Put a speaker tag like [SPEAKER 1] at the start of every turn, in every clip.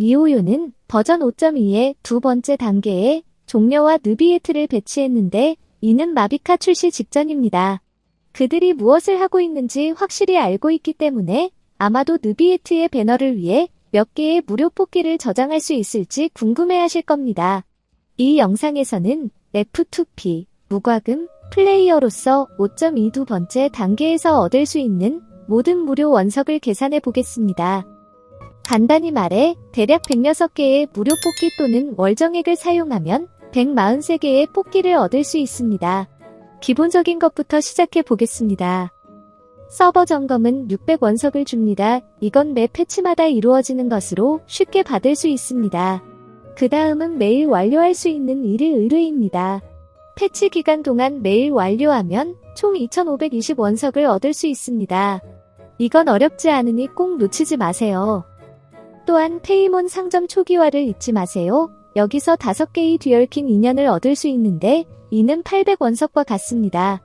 [SPEAKER 1] 미오요는 버전 5.2의 두 번째 단계에 종려와 느비에트를 배치했는데 이는 마비카 출시 직전입니다. 그들이 무엇을 하고 있는지 확실히 알고 있기 때문에 아마도 느비에트의 배너를 위해 몇 개의 무료 뽑기를 저장할 수 있을지 궁금해 하실 겁니다. 이 영상에서는 F2P, 무과금, 플레이어로서 5.2 두 번째 단계에서 얻을 수 있는 모든 무료 원석을 계산해 보겠습니다. 간단히 말해 대략 106개의 무료 뽑기 또는 월정액을 사용하면 143개의 뽑기를 얻을 수 있습니다. 기본적인 것부터 시작해 보겠습니다. 서버 점검은 600원석을 줍니다. 이건 매 패치마다 이루어지는 것으로 쉽게 받을 수 있습니다. 그 다음은 매일 완료할 수 있는 일일 의뢰입니다. 패치 기간 동안 매일 완료하면 총 2520원석을 얻을 수 있습니다. 이건 어렵지 않으니 꼭 놓치지 마세요. 또한 페이몬 상점 초기화를 잊지 마세요. 여기서 5개의 듀얼킨 인연을 얻을 수 있는데 이는 800원석과 같습니다.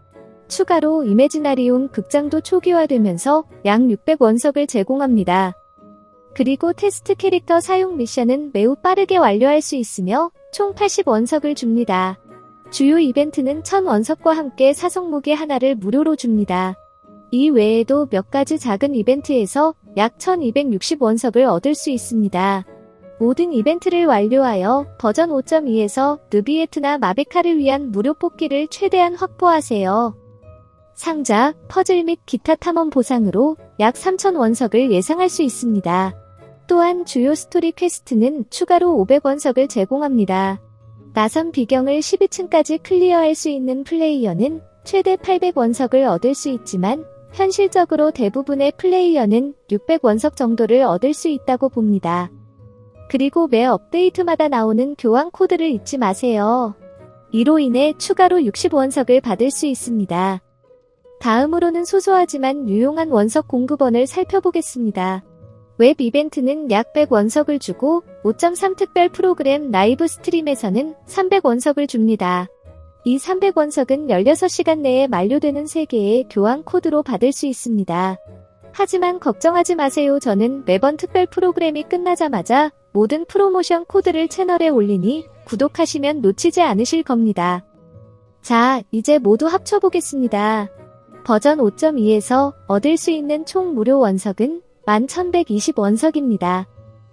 [SPEAKER 1] 추가로 이매지나리움 극장도 초기화되면서 약 600원석을 제공합니다. 그리고 테스트 캐릭터 사용 미션은 매우 빠르게 완료할 수 있으며 총 80원석을 줍니다. 주요 이벤트는 1000원석과 함께 사성 무기 하나를 무료로 줍니다. 이 외에도 몇 가지 작은 이벤트에서 약 1260원석을 얻을 수 있습니다. 모든 이벤트를 완료하여 버전 5.2에서 느비에트나 마베카를 위한 무료 뽑기를 최대한 확보하세요. 상자, 퍼즐 및 기타 탐험 보상으로 약 3,000원석을 예상할 수 있습니다. 또한 주요 스토리 퀘스트는 추가로 500원석을 제공합니다. 나선 비경을 12층까지 클리어할 수 있는 플레이어는 최대 800원석을 얻을 수 있지만 현실적으로 대부분의 플레이어는 600원석 정도를 얻을 수 있다고 봅니다. 그리고 매 업데이트마다 나오는 교환 코드를 잊지 마세요. 이로 인해 추가로 60원석을 받을 수 있습니다. 다음으로는 소소하지만 유용한 원석 공급원을 살펴보겠습니다. 웹 이벤트는 약 100원석을 주고 5.3 특별 프로그램 라이브 스트림에서는 300원석을 줍니다. 이 300원석은 16시간 내에 만료되는 3개의 교환 코드로 받을 수 있습니다. 하지만 걱정하지 마세요. 저는 매번 특별 프로그램이 끝나자마자 모든 프로모션 코드를 채널에 올리니 구독하시면 놓치지 않으실 겁니다. 자, 이제 모두 합쳐보겠습니다. 버전 5.2에서 얻을 수 있는 총 무료 원석은 11,120원석입니다.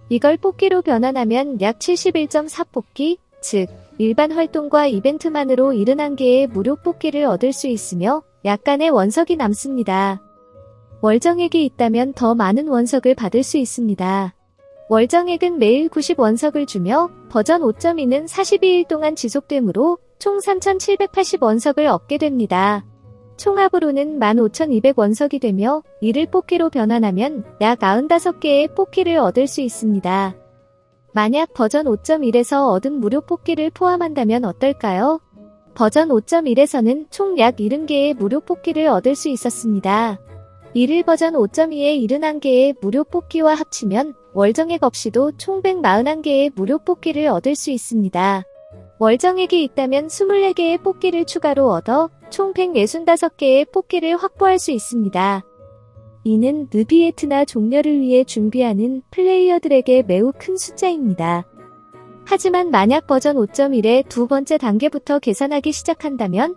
[SPEAKER 1] 이걸 뽑기로 변환하면 약 71.4 뽑기, 즉 일반 활동과 이벤트만으로 71개의 무료 뽑기를 얻을 수 있으며 약간의 원석이 남습니다. 월정액이 있다면 더 많은 원석을 받을 수 있습니다. 월정액은 매일 90원석을 주며 버전 5.2는 42일 동안 지속되므로 총 3,780원석을 얻게 됩니다. 총합으로는 15,200원석이 되며 이를 뽑기로 변환하면 약 95개의 뽑기를 얻을 수 있습니다. 만약 버전 5.1에서 얻은 무료 뽑기를 포함한다면 어떨까요? 버전 5.1에서는 총 약 70개의 무료 뽑기를 얻을 수 있었습니다. 1일 버전 5.2의 71개의 무료 뽑기와 합치면 월정액 없이도 총 141개의 무료 뽑기를 얻을 수 있습니다. 월정액이 있다면 24개의 뽑기를 추가로 얻어 총 165개의 뽑기를 확보할 수 있습니다. 이는 느비에트나 종려를 위해 준비하는 플레이어들에게 매우 큰 숫자입니다. 하지만 만약 버전 5.1의 두 번째 단계부터 계산하기 시작한다면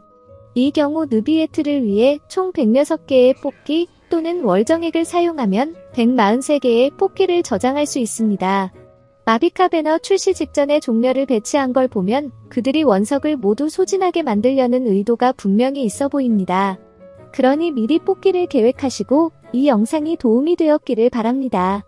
[SPEAKER 1] 이 경우 느비에트를 위해 총 106개의 뽑기 또는 월정액을 사용하면 143개의 뽑기를 저장할 수 있습니다. 마비카 배너 출시 직전에 종려를 배치한 걸 보면 그들이 원석을 모두 소진하게 만들려는 의도가 분명히 있어 보입니다. 그러니 미리 뽑기를 계획하시고 이 영상이 도움이 되었기를 바랍니다.